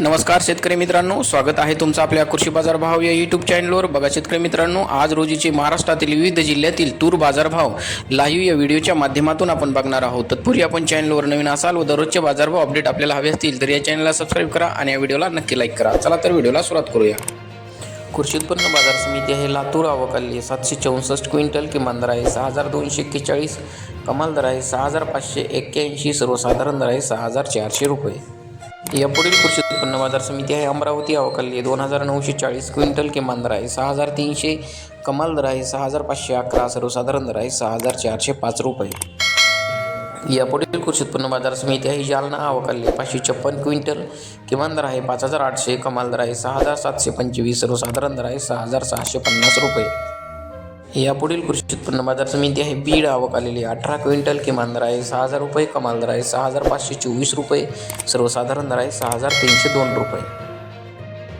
नमस्कार शेतकरी मित्रांनो स्वागत आहे तुमचं आपल्या कृषी बाजार भाव या यूट्यूब चॅनलवर बघा शेतकरी मित्रांनो आज रोजीचे महाराष्ट्रातील विविध जिल्ह्यातील तूर बाजारभाव लाईव्ह या व्हिडिओच्या माध्यमातून आपण बघणार आहोत. तत्पूर्वी आपण चॅनलवर नवीन असाल व दररोजचे बाजारभाव अपडेट आपल्याला हवे असतील तर या चॅनलला सबस्क्राईब करा आणि या व्हिडिओला नक्की लाईक करा. चला तर व्हिडिओला सुरुवात करूया. कृषी उत्पन्न बाजार समिती आहे लातूर आवकाली सातशे चौसष्ट क्विंटल किमान दर आहे सहा हजार दोनशे एक्केचाळीस कमाल दर आहे सहा हजार पाचशे एक्क्याऐंशी सर्वसाधारण दर आहे सहा हजार चारशे रुपये. यापुढील कृषी उत्पन्न बाजार समिती आहे. अमरावती अवकाली दोन हजार नऊशे चाळीस क्विंटल किमान दर आहे. सहा हजार तीनशे कमाल दर आहे. सहा हजार पाचशे अकरा सर्वसाधारण दर आहे. सहा हजार चारशे पाच रुपये. यापुढील कृषी उत्पन्न बाजार समिती आहे. जालना अवकाली पाचशे छप्पन क्विंटल किमान दर आहे. पाच हजार आठशे कमाल दर आहे. सहा हजार सातशे पंचवीस सर्वसाधारण दर आहे. सहा हजार सहाशे पन्नास रुपये. यापुढील कृषी उत्पन्न बाजार समिती आहे. बीड आवक आलेली अठरा क्विंटल किमान दर आहे. सहा हजार रुपये कमाल दर आहे. सहा हजार पाचशे चोवीस रुपये. सर्वसाधारण दर आहे. सहा हजार तीनशे दोन रुपये.